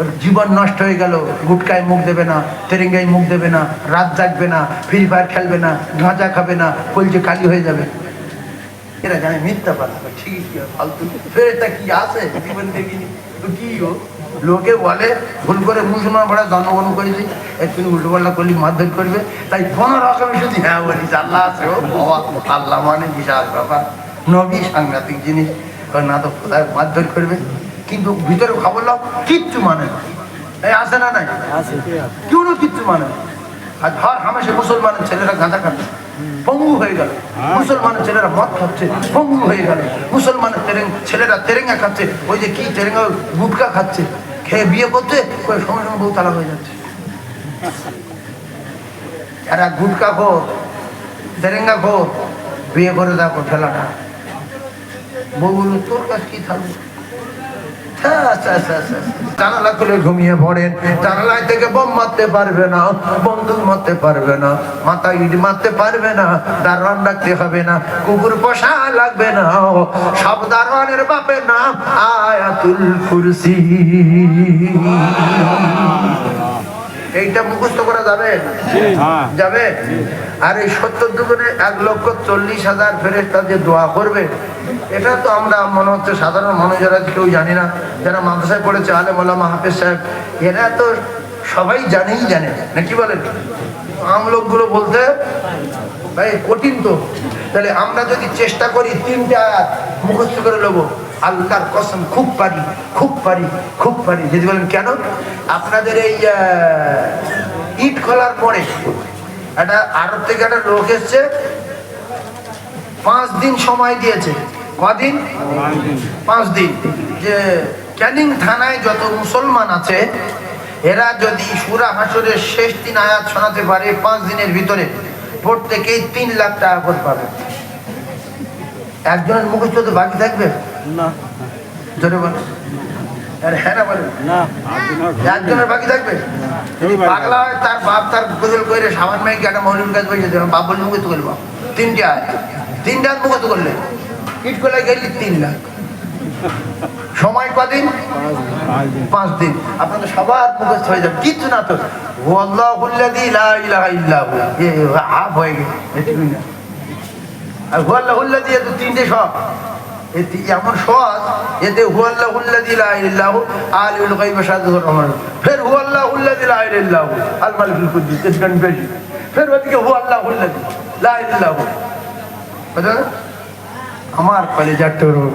ওর জীবন নষ্ট হয়ে গেল, গুটকায় মুখ দেবে না, তেরেঙ্গায় মুখ দেবে না, রাত জাগবে না ফ্রি ফায়ার খেলবে না গাঁজা খাবে না, কলজে কালি হয়ে যাবে। এরা জানে মিথ্যা পারে ঠিক কি ফালতু। ফের এটা কি আছে? জীবন দেখিনি। তো কি ও? লোকে বলে, ভুল করে মুসলমান পড়া জন্মগ্রহণ করেছি। এই তুমি উল্টো পাল্টা করলি, মারধর করবে। তাই কোনো রকমের শুধু হ্যাঁ বলিস আল্লাহ আছে ও বাবা আল্লাহ মানে বিশাল ব্যাপার। নবী সাংঘাতিক জিনিস। কারণ না তো কোথায় মারধর করবে? কিন্তু ভিতরে খবর লাও কিচ্ছু মানে না। এই আসে না নাই? কেউ না কিচ্ছু মানে না। আর হামেশা মুসলমানের ছেলেরা গাঁজা খাচ্ছে। পঙ্গু হয়ে গেল। মুসলমানের ছেলেরা মদ খাচ্ছে। পঙ্গু হয়ে গেল। মুসলমানের তেরেং ছেলেরা তেরেঙ্গা খাচ্ছে। ওই যে কি তেরেঙ্গা গুটকা খাচ্ছে। খেয়ে বিয়ে করছে ওই সঙ্গে সঙ্গে বউ তালা হয়ে যাচ্ছে। এরা গুটকা খো তেরেঙ্গা খো বিয়ে করে দেখো ঠেলাটা। বউ বলল তোর কাছে কি থাকবে আচ্ছা, আচ্ছা, আচ্ছা, আচ্ছা। জানালা খুলে ঘুমিয়ে পড়েন। জানালায় থেকে বোম মারতে পারবে না, বন্দুক মারতে পারবে না, মাথা ইট মারতে পারবে না, দারোয়ান রাখতে হবে না, কুকুর পোষা লাগবে না, সব দারোয়ানের বাপের নাম আয়াতুল কুরসি। এইটা মুখস্ত করা যাবে? যাবে? আর এই সত্তর দুগুণে এক লক্ষ চল্লিশ হাজার ফেরেস্তা যে দোয়া করবে এটা তো আমরা মনে হচ্ছে সাধারণ মানুষ যারা কেউ জানি না। যারা মাদ্রাসায় পড়েছে আলে মোলামা হাফেজ সাহেব এরা তো সবাই জানেই জানে। না কি বলেন? আম লোকগুলো বলতে ভাই কঠিন তো। তাহলে আমরা যদি চেষ্টা করি তিনটে আয়াত মুখস্থ করে নেব। আল্লাহর কসম খুব পারি খুব পারি খুব পারি। যদি বলেন কেন? আপনাদের এই ইট খোলার পরে একটা আরব থেকে একটা লোক এসছে পাঁচ দিন সময় দিয়েছে। কদিন? পাঁচ দিন। যে ক্যানিং থানায় যত মুসলমান আছে এরা যদি সুরা হাসরের শেষ দিন আয়াত শোনাতে পারে পাঁচ দিনের ভিতরে প্রত্যেকেই তিন লাখ টাকা করে পাবে। একজনের মুখস্থ তো বাকি থাকবে? জোরে বলেন আর হ্যাঁ না একজনের বাকি থাকবে? পাগলা হয় তার বাপ তার গোসল করে সাবান মাইকে একটা কাজ বসে বাপ তিনটে আয় তিনটে হাত করলে। ইট করলে গেলি তিন লাখ। সময় কদিন? পাঁচ দিন। আপনাদের সবার মুখস্থ হয়ে যাবে কিচ্ছু না তো। আর হুয়াল্লাহুল্লাযী এত তিনটে এমন এতে হুয়াল্লাহুল্লাযী লা ইলাহা ইল্লা হু আলিউল গায়ব শাহাদাতুর রহমান। ফের হুয়াল্লাহুল্লাযী লা ইলাহা ইল্লা হু, আল মালিকুল কুদ্দুস। এতখানি বেশি। ফের ওদিকে হুয়াল্লাহুল্লাযী লা ইলাহা ইল্লা হু। বুঝলেন আমার কলেজার তরু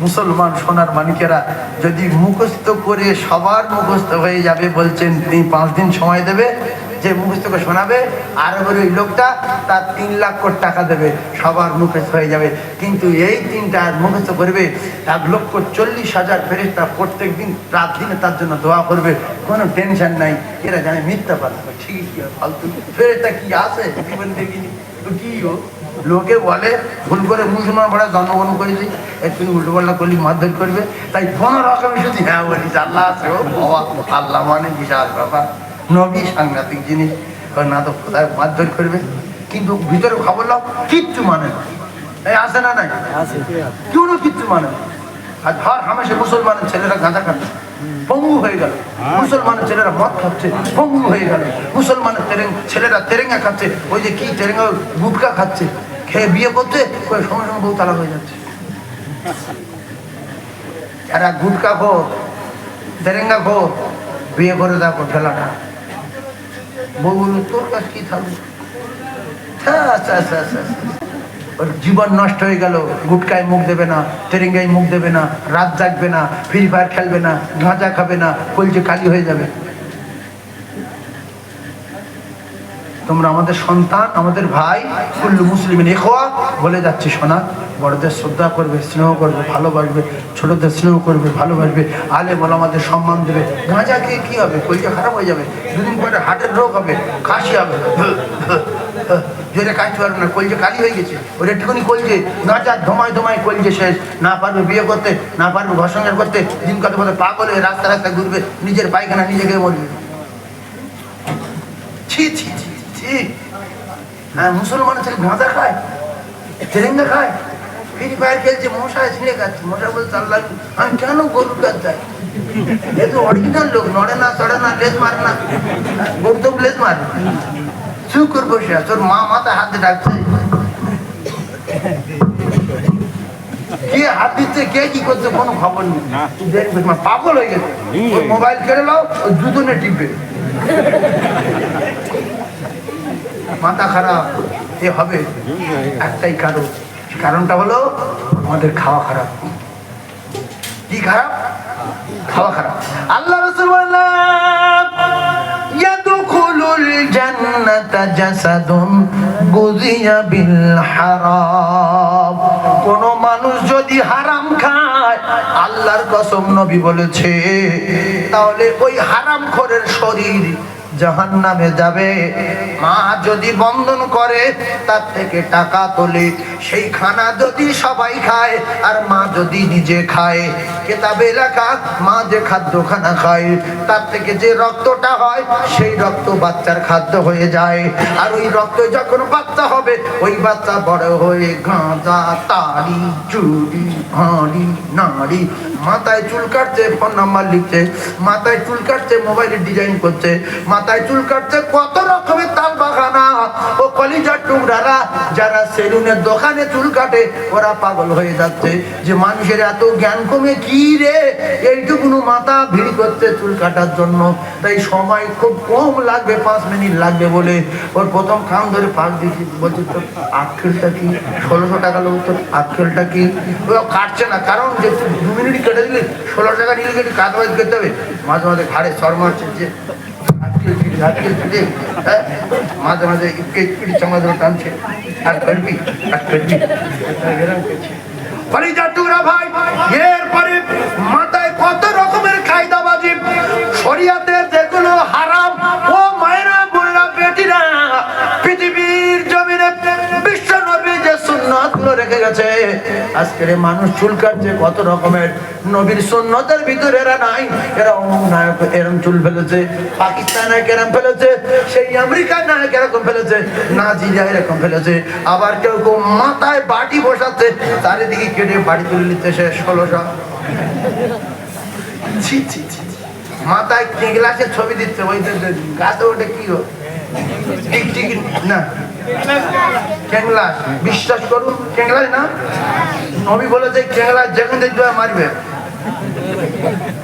মুসলমান সোনার মানিকেরা যদি মুখস্থ করে সবার মুখস্থ হয়ে যাবে বলছেন, তিনি পাঁচ দিন সময় দেবে, যে মুখস্থ করে শোনাবে, আর ওই লোকটা তার তিন লাখ কোটি টাকা দেবে, সবার মুখস্থ হয়ে যাবে। কিন্তু এই তিনটা মুখস্থ করবে, এক লক্ষ চল্লিশ হাজার ফেরেস্তা প্রত্যেক দিন রাত দিনে তার জন্য দোয়া করবে, কোনো টেনশন নাই, এরা জানে মিথ্যা পারে ঠিকই ফালতু। ফেরেস্তা কি আছে? জীবন দেখিনি। কি ও? লোকে বলে ভুল করে মুসলমান পড়া জন্মগ্রহণ করেছি এই তুমি উল্টো পাল্টা করলি মারধর করবে। তাই কোনো রকমের শুধু হ্যাঁ বলিস আল্লাহ আছে আল্লাহ মানে বিশাল ব্যাপার। নবী সাংঘাতিক জিনিস না তো কোথায় মারধর করবে। কিন্তু ভিতরে খবর লাও কিচ্ছু মানে না। এই আসে না নাই? কেউ না কিচ্ছু মানে না। আর ধর হামেশা মুসলমানের ছেলেরা গাঁজা খাচ্ছে। পঙ্গু হয়ে গেল। মুসলমানের ছেলেরা মদ খাচ্ছে পঙ্গু হয়ে গেল। মুসলমানের তেরেং ছেলেরা তেরেঙ্গা খাচ্ছে ওই যে কি তেরেঙ্গা গুটকা খাচ্ছে খেয়ে বিয়ে করতে ওই সঙ্গে সঙ্গে বউ তালা হয়ে যাচ্ছে। এরা গুটকা খো তেরেঙ্গা খো বিয়ে করে দেখো ঠেলাটা বউ তোর কাছে কি থাকবে? হ্যাঁ, আচ্ছা আচ্ছা আচ্ছা আচ্ছা। ওর জীবন নষ্ট হয়ে গেল, গুটকায় মুখ দেবে না, তেরেঙ্গায় মুখ দেবে না, রাত জাগবে না, ফ্রি ফায়ার খেলবে না গাঁজা খাবে না, কলচে কালি হয়ে যাবে। তোমরা আমাদের সন্তান, আমাদের ভাই, কুল্লু মুসলিম এখোয়া বলে যাচ্ছে সোনা। বড়দের শ্রদ্ধা করবে, স্নেহ করবে, ভালোবাসবে, ছোটদের স্নেহ করবে, ভালোবাসবে আলে বলে আমাদের সম্মান দেবে। গাঁজা খেয়ে কী হবে? কলজে খারাপ হয়ে যাবে। দুদিন পরে হার্টের রোগ হবে কাশি হবে। জোরে কাটতে পারবে না, কলজে কালি হয়ে গেছে। ওর একটুখানি কলজে গাঁজা ধোমায় ধোমায় কলজে শেষ। না পারবে বিয়ে করতে, না পারবে ঘর করতে। দিন কত মতো পাগল হয়ে রাস্তা রাস্তা ঘুরবে, নিজের পায়খানা নিজেকে মরবে। ছি ছি ছি। ছি হ্যাঁ মুসলমান থেকে গাঁজা খায়? তেরেঙ্গা খায়? ফ্রি ফায়ার খেলছে মশায় ছিঁড়ে খাচ্ছে। মশা বলছে আল্লাহ আমি কেন গরুর কাজ যাই এ তো অরিজিনাল লোক নড়ে না চড়ে না লেজ মারে না। গরু তো লেজ মারে চুপ করে বসে তোর মা মাথায় হাতে ডাকছে। কে হাত দিচ্ছে কে কি করছে কোনো খবর নেই। পাগল হয়ে গেছে। মোবাইল কেড়ে নাও দুজনে টিপবে। মাথা খারাপ, এ হবে, একটাই কারণ। কারণটা হলো, আমাদের খাওয়া খারাপ। কি খারাপ? খাওয়া খারাপ। আল্লাহ রসুল কোন মানুষ যদি হারাম খায়, আল্লাহর কসম নবী বলেছে, তাহলে ওই হারাম খোরের শরীর জাহান নামে যাবে। মা যদি বন্ধন করে, তার থেকে টাকা তোলে। সেই খানা যদি সবাই খায়, আর মা যদি নিজে খায়। কেতাবে এলাকা, মা যে খাদ্য খানা খায়, তার থেকে যে রক্তটা হয়, সেই রক্ত বাচ্চার খাদ্য হয়ে যায়। আর ওই রক্ত যখন বাচ্চা হবে, ওই বাচ্চা বড় হয়ে গাঁজা তাড়ি চুরি, হাঁড়ি, নাড়ি, মাথায় চুল কাটছে, ফোন নাম্বার লিখছে, মাথায় চুল কাটছে মোবাইলের ডিজাইন করছে, মাথায় চুল কাটছে, কত রকমের তাল বাগানা। ও কলিজার টুকরারা যারা সেলুনের দোকানে চুল কাটে, ওরা পাগল হয়ে যাচ্ছে। যে মানুষের এত জ্ঞান কমে কি রে? এইটুকুনো মাথা ভিড় করছে চুল কাটার জন্য। তাই সময় খুব কম লাগবে, পাঁচ মিনিট লাগবে বলে। ওর প্রথম খাম ধরে পাক দিয়েছি। বলছে, তোর আটকেলটা কি? ষোলোশো টাকা লোক, তোর আটকেলটা কি? ও কাটছে না, কারণ যে দু মিনিট কেটে দিলে ষোলো টাকা নিলে কেটে কাজবাজ করতে হবে? মাঝে মাঝে ঘাড়ে শর্মা মারছে যে আটকেল ছিঁড়ে, আটকেল ছিঁড়ে, হ্যাঁ? মাঝে মাঝে ধরে টানছে আর করবি আর করবি এরকম করছে। ভাই এরপরে মাথায় কত রকমের খায়দাবাজি গুলো রেখে গেছে। আজকের মানুষ চুল কাটছে কত রকমের নবীর সুন্নতের ভিতরে এরা নাই। এরা অমুক নায়ক এরম চুল ফেলেছে, পাকিস্তান নায়ক এরম ফেলেছে, সেই আমেরিকার নায়ক এরকম ফেলেছে নাজিরা এরকম ফেলেছে। আবার কেউ কেউ মাথায় বাটি বসাচ্ছে, চারিদিকে কেটে বাড়ি তুলে নিতে সে ষোলোশো। ছি ছি ছি। মাথায় গ্লাসের ছবি দিচ্ছে ওই গাছে ওটা কি টিক না। কেংলাস বিশ্বাস করুন কেংলাস না? নবী বলেছে কেংলাস যেখানে দেখবে মারবে।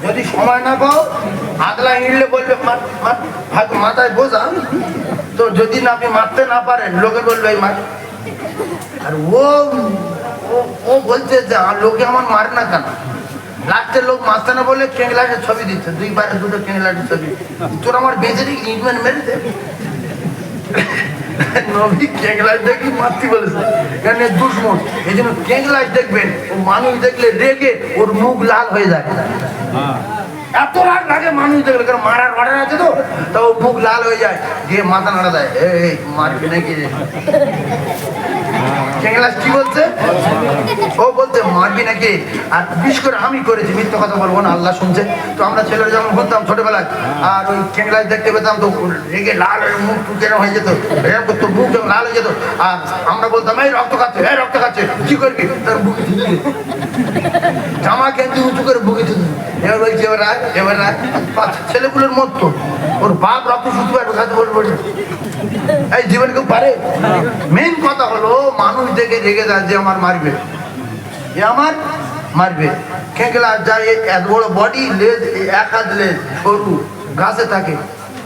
যদি সময় না পাও আগলা ইঁড়লে বলবে মাথায় বোঝা। তো যদি না আপনি মারতে না পারেন, লোকে বলবে মার। আর ও, ও- বলছে যে লোকে আমার মারে না কেন? লাস্টের লোক মারতে না বলে কেংলাসের ছবি দিচ্ছে দুই পারে দুটো কেংলাসের ছবি তোর আমার বেঁচে দিকে ইটমেন্ট মেরে দে। নবী কেংলাস দেখি মাতৃ বলেছে। কেন দুশ্মন? এই জন্য কেংলাস দেখবেন ও মানুষ দেখলে রেগে ওর মুখ লাল হয়ে যায়। এত রাগ লাগে মানুষ দেখলে কারণ মারার অর্ডার আছে তো তা ও মুখ লাল হয়ে যায় গিয়ে মাথা নাড়া দেয় এই মারবি নাকি রে কেংলাস কি বলছে ও মারবি নাকি, আর বিশেষ করে আমি করেছি, মিথ্যা কথা বলব না, আল্লাহ শুনছে। তো আমরা ছেলেরা যখন ঘুরতাম ছোটবেলায়, আর ওই কেংলাস দেখতে পেতাম তো রেগে লাল মুখ টুকের হয়ে যেত এরকম করতো মুখ লাল হয়ে যেত। আর আমরা বলতাম, এই রক্ত খাচ্ছে, এই রক্ত খাচ্ছে, কি করবি? তার বুকে থুতু জামা কেন্দ্র উঁচু করে বুকে থুতু এবার বলছি, এবার রাখ এবার বাচ্চা ছেলেগুলোর মতো ওর বাপ রক্ত শুধু একটু খাতে বলব এই জীবন কেউ পারে? মেন কথা হলো, মানুষ দেখে রেগে যায় যে আমার মারবে। এ আমার? মারবে। খেঁকলা যায় এত বড় বডি লেজ এক হাত লেজ সরু গাছে থাকে।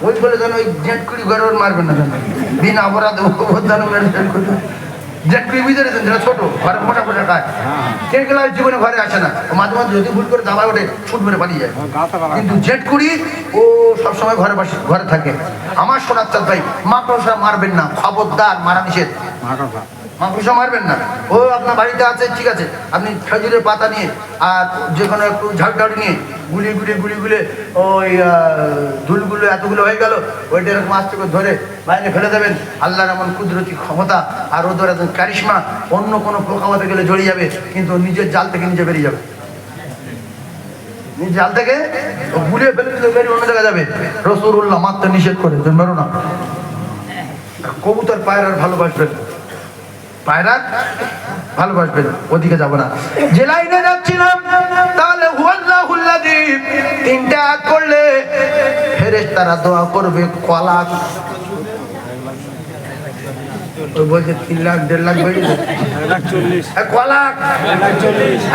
ওই বলে যেন ওই জেটকুড়ি ঘরে ওর মারবে না যেন। বিনা অপরাধ যেন জেটকুড়ি যেটা ছোট ঘরে মোটা মোটা খায়। খেঁকলা জীবনে ঘরে আসে না। মাঝে মাঝে যদি ভুল করে দাবায় ওঠে ছুট মেরে পালিয়ে যায়। কিন্তু জেটকুড়ি ও সবসময় ঘরে বসে ঘরে থাকে। আমার সোনার চাঁদ ভাই মাকড়সা মারবেন না। খবরদার মারা নিষেধ। মাকড়সা মারবেন না। ও আপনার বাড়িতে আছে, ঠিক আছে। আপনি খেজুরের পাতা নিয়ে আর যে কোনো একটু ঝাড়টাড়ি নিয়ে গুলি গুলি গুলি গুলে ওই ধুলগুলো এতগুলো হয়ে গেল, ওইটা এরকম আস্তে করে ধরে বাইরে ফেলে দেবেন। আল্লাহর এমন কুদরতি ক্ষমতা আর ওদের এত ক্যারিশমা অন্য কোনো পোকা হতে গেলে জড়িয়ে যাবে, কিন্তু নিজের জাল থেকে নিজে বেরিয়ে যাবে। জাল থেকে গুলিয়ে ফেলে দিলে বেরিয়ে অন্য জায়গায় যাবে। রসুল্লাহ মারতে নিষেধ করে বেরো না। কবুতর পায়রার ভালোবাসবেন পায়রা ভালোবাসবেন ওদিকে যাব না। যে লাইনে যাচ্ছিলাম তাহলে তিনটা করলে ফেরেশতারা দোয়া করবে কলা। বলছে তিন লাখ দেড় লাখ বেড়ে ক লাখ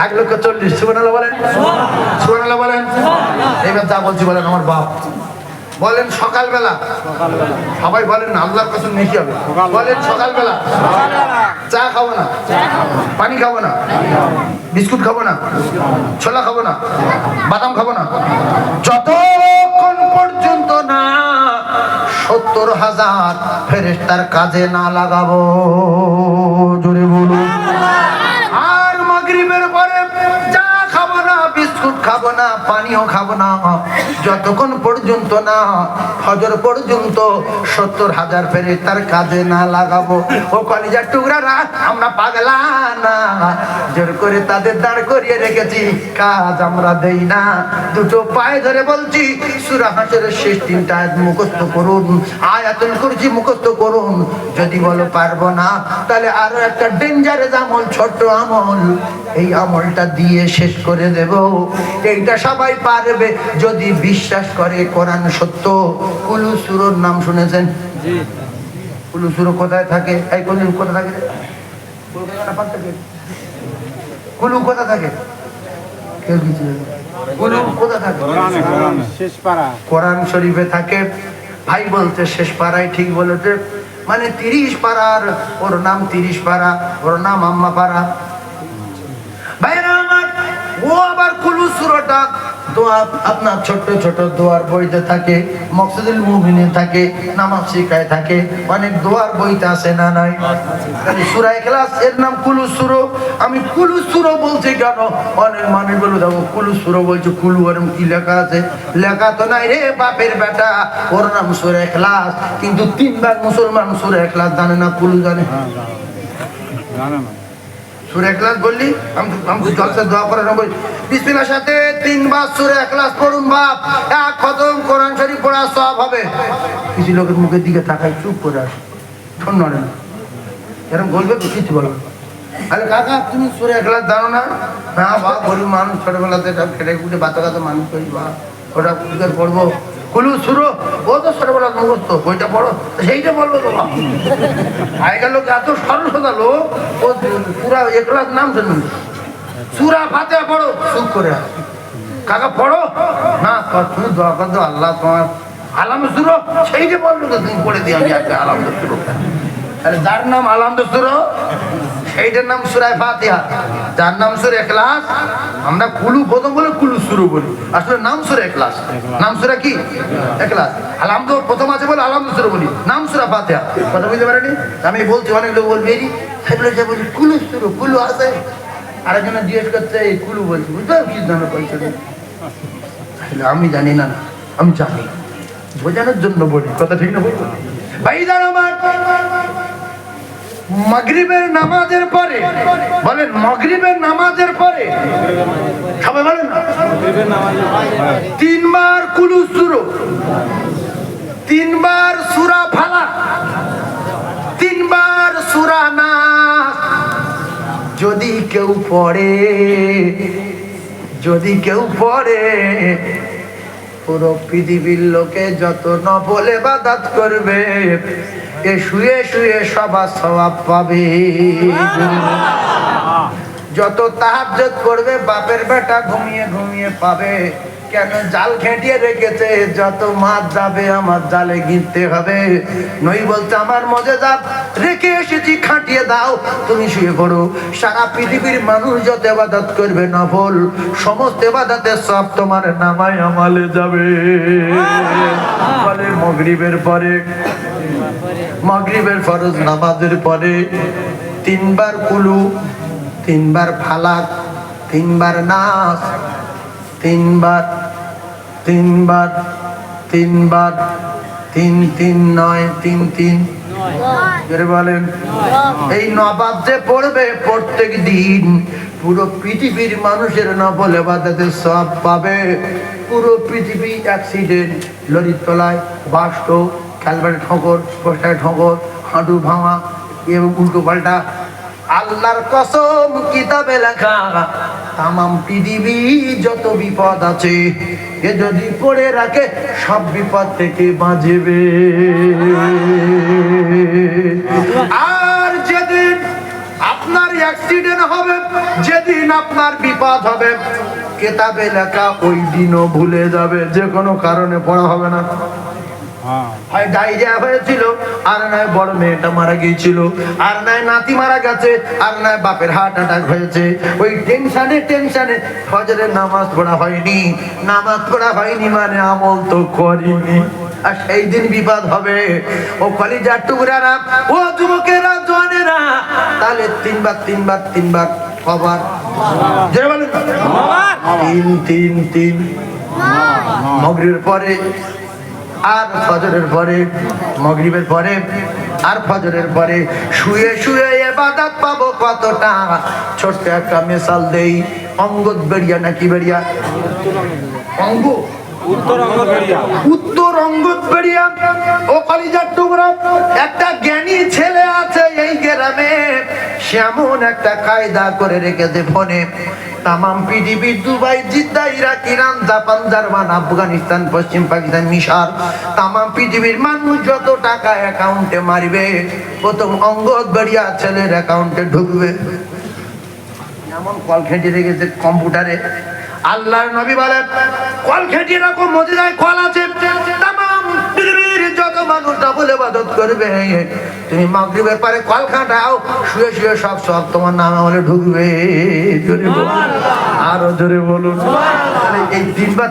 এক লক্ষ চল্লিশ। বলেন। বলেন। এবার যা বলছি বলেন আমার বাপ। বলেন সকালবেলা। সবাই বলেন আল্লাহর কাছে নেকি হবে? বলেন সকালবেলা। চা খাব না? পানি খাব না? বিস্কুট খাব না? ছোলা খাব না? বাদাম খাব না? যতক্ষণ পর্যন্ত না সত্তর হাজার ফেরেস্তার কাজে না লাগাবো জোরে বলুন আর মাগরিবের পরে চা খাব না বিস্কুট খাব না, পানিও খাব না। যতক্ষণ পর্যন্ত না হজর পর্যন্ত সত্তর হাজার ফেরে তার কাজে না লাগাবো, ও কলিজার টুকরারা, আমরা পাগলা না। জোর করে তাদের দাঁড় করিয়ে রেখেছি, কাজ আমরা দেই না। দুটো পায়ে ধরে বলছি, সুরা হাসের শেষ তিনটা মুখস্থ করুন, আয়াতুল কুরসি মুখস্থ করুন। যদি বলো পারব না, তাহলে আরও একটা ডেঞ্জারেস আমল, ছোট্ট আমল। এই আমলটা দিয়ে শেষ করে দেব। এইটা সবাই পারবে। যদি বিশ্বাস করে কোরআন সত্য। কুলু সুরোর নাম শুনেছেন? জি। কুলু সুরো কোথায় থাকে? এই কোনদিন কোথায় থাকে? কুলু কোথা থাকে? কেউ কিছু কুলু কোথা থাকে? কোরআনে কোরআনে। শেষ পাড়া। কোরআন শরীফে থাকে। ভাই বলতে শেষ পাড়ায় ঠিক বলেছে। মানে তিরিশ পাড়ার ওর নাম তিরিশ পাড়া ওর নাম আম্মা পাড়া। ও আবার কুলু সুরটা। দোয়া আপনার ছোট ছোট দোয়ার বইতে থাকে, মকসুদুল মুমিনে থাকে, নামাজ শিখায় থাকে। অনেক দোয়ার বইতে আছে না নাই? সুরাই ক্লাস এর নাম কুলু সুরো। আমি কুলু সুরো বলছি কেন? অনেক মানুষ বলে, দেখো কুলু সুরো বলছে কুলু ওরম কি লেখা আছে? লেখা তো নাই রে, বাপের বেটা। ওর নাম সুরে ক্লাস কিন্তু তিন ভাগ মুসলমান সুরে ক্লাস জানে না কুলু জানে? জানে না। সুরে আমি সাথে তিনবার সুরে বাপ। এক খতম কোরআন পড়া সব হবে। কিছু লোকের মুখের দিকে চুপ করে। আরে কাকা, তুমি সুরে না। না বা বলি মানুষ ছোটবেলাতে খেটে খুটে বাচ্চা মানুষ করি বা ওটা পড়ব? কুলু সুরো, ও তো ছোটবেলা মুখস্থ, বইটা পড়ো, সেইটা বলব তো আগেকার লোক এত সরল সোজা লোক, ও পুরা একলাস নাম শুনুন। সুরা ফাতে পড়ো, চুপ করে। কাকা পড়ো? না তুমি দোয়া কর আল্লাহ তোমার আলাম সুরো বলল তো, তুমি পড়ে দিই আমি একটা আলাম সুরো। আরে, যার নাম আলাম সুরো সেইটার নাম সুরায় ফাতিহা। যার নাম সুরে এখলাস আমরা কুলু প্রথম বলে কুলু শুরু বলি। আসলে নাম সুরে এখলাস। নাম সুরা কি? এখলাস। আলাম তো প্রথম আছে বলে আলাম সুরো বলি। নাম সুরা ফাতিহা। কথা বুঝতে পারেনি? আমি বলছি অনেক লোক বলবে এই সেগুলো যে বলি কুলু শুরু কুলু আছে। আরেকজনে জিজ্ঞেস করছে এই কুলু বলছি। বুঝতে পারো কি জানো কইছে আমি জানি না আমি জানি বোঝানোর জন্য বলি। কথা ঠিক না বলব? ভাই আমার মাগরিবের নামাজের পরে, বলেন মাগরিবের নামাজের পরে, সবাই বলেন। তিনবার কুলু সুরো তিনবার সুরা ফালা তিনবার সুরা না যদি কেউ পড়ে, যদি কেউ পড়ে পুরো পৃথিবীর লোকে যত ন বলে বাদাত করবে এ শুয়ে শুয়ে সবার স্বভাব পাবে। যত তাহাজ করবে বাপের বেটা ঘুমিয়ে ঘুমিয়ে পাবে। কেন জাল খেটিয়ে রেখেছে? যত মাছ যাবে আমার জালে গিরতে হবে। নই বলতে আমার মজে যাক রেখে এসেছি, খাটিয়ে দাও। তুমি শুয়ে পড়ো। সারা পৃথিবীর মানুষ যত এবাদত করবে, নফল। সমস্ত এবাদতের সব তোমার নামায় আমালে যাবে। বলে মগরিবের পরে, মাগরিবের ফরজ নামাজের পরে তিনবার কুলু, তিনবার ফালাক, তিনবার নাচ তিনবার তিনবার তিনবার, তিন তিন, নয়, তিন তিন। বলেন। এই নবাব যে পড়বে প্রত্যেক দিন, পুরো পৃথিবীর মানুষের নবল এবাদতে সব পাবে। পুরো পৃথিবী অ্যাক্সিডেন্ট লরির তলায় বাস্ট ক্যালবারে ঠোকর পোস্টায় ঠোকর, হাঁটু ভাঙা, এবং উল্টো পাল্টা আল্লাহর কসম কিতাবে লেখা, তামাম পৃথিবী যত বিপদ আছে, এ যদি পড়ে রাখে, সব বিপদ থেকে বাঁচবে। আর যেদিন আপনার অ্যাক্সিডেন্ট হবে, যেদিন আপনার বিপদ হবে, কেতাবে লেখা ওই দিনও ভুলে যাবে, যে কোনো কারণে পড়া হবে না। হ্যাঁ। হয় ডায়রিয়া হয়েছিল আর নয় বড় মেয়েটা মারা গিয়েছিল আর নয় নাতি মারা গেছে আর নয় বাপের হার্ট অ্যাটাক হয়েছে। ওই টেনশনে টেনশনে ফজরের নামাজ পড়া হয়নি। নামাজ পড়া হয়নি মানে আমল তো করিনি। আর সেই দিন বিপদ হবে। ও কলিজার টুকরারা ও যুবকেরা জনেরা তাহলে তিনবার তিনবার তিনবার কবার। তিন তিন তিন। মগরির পরে আর ফজরের পরে মগরিবের পরে আর ফজরের পরে শুয়ে শুয়ে এবাদত পাবো কতটা? ছোট্ট একটা মেশাল দেই অঙ্গদ বেরিয়া নাকি বেরিয়া অঙ্গ? উত্তর অঙ্গদ বেরিয়া ও কলিজার টুকরা একটা জ্ঞানী ছেলে আছে এই গ্রামে। সেমন একটা কায়দা করে রেখেছে ফোনে। তামাম পৃথিবী Dubai, Jeddah, Iraq, Iran, Japan, German, Afghanistan, পশ্চিম পাকিস্তান, মিশর। তামাম পৃথিবীর মানুষ যত টাকা অ্যাকাউন্টে মারবে, প্রথম অঙ্গদ বেরিয়া ছেলের অ্যাকাউন্টে ঢুকবে। এমন কল খেটে রেখেছে কম্পিউটারে। আল্লাহর নবী বলেন, কল খেটে এরকম মদিনায় কল আছে। পৃথিবীর মানুষ ডবল এবাদত করবে। তুমি মাগরিবের পারে কল খাটাও শুয়ে শুয়ে সব সব তোমার নাম আমলে ঢুকবে। জোরে আরও জোরে বলুন। এই দিনবার